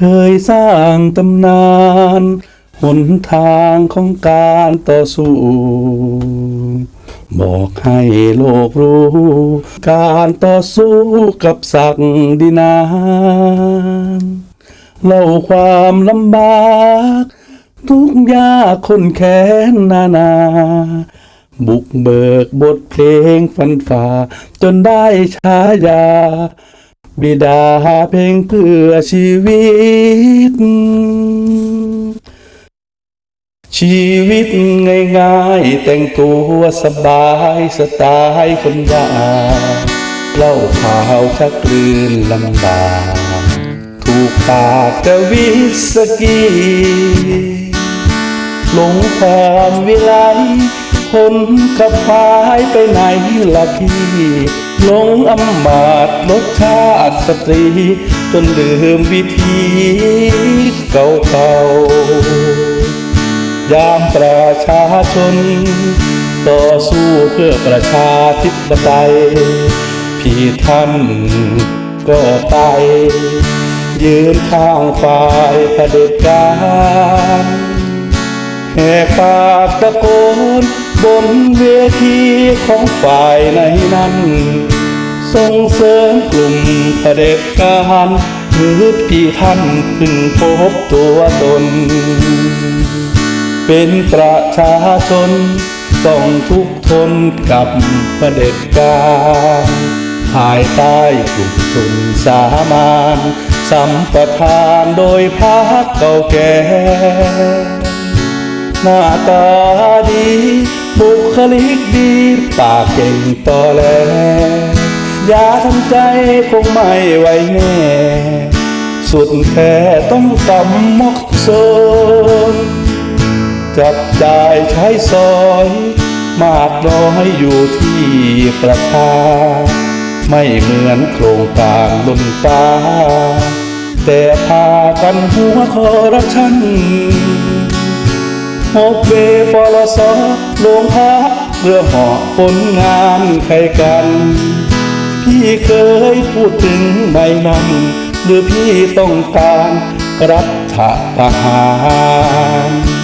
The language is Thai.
เคยสร้างตำนานหนทางของการต่อสู้ บอกให้โลกรู้ การต่อสู้กับศักดินานเล่าความลำบาก ทุกยากคนแค้นนานา บุกเบิกบทเพลงฟันฝ่า จนได้ฉายา บิดาเพลงเพื่อชีวิต ชีวิตง่ายๆ แต่งตัวสบายสไตล์คนยากเล่าข่าวชักกลืนลำบากถูกปากแต่วิสกีหลงความวิไล คนกับพายไปไหนละพี่หลงอำมาตรสชาติสตรี จนลืมวิธีเก่าๆยามประชาชน ต่อสู้เพื่อประชาธิปไตย พี่ท่านก็ไปยืนข้างฝ่ายเผด็จการแหกปากตะโกน บนเวทีของฝ่ายในนั้น ส่งเสริมกลุ่มเผด็จการหรือพี่ท่านพึงพบตัวตน เป็นประชาชนต้องทุกข์ทนกับเผด็จการภายใต้กลุ่มชนสามานสัมปทานโดยพักเก่าแก่หน้าตาดี บุคลิกดี ปากเก่งต่อแลอย่าทำใจคงไม่ไหวแน่ สุดแท้ต้องกำมกโซนจับจ่ายใช้สอย มากน้อยอยู่ที่ประชาไม่เหมือนโครงการบนฟ้า แต่พากันหัวคอรัปชัน หกเวปลสลงพักเพื่อเหาะผลงานใครกัน พี่เคยพูดถึงไม่นั้นหรือพี่ต้องการรัฐทหาร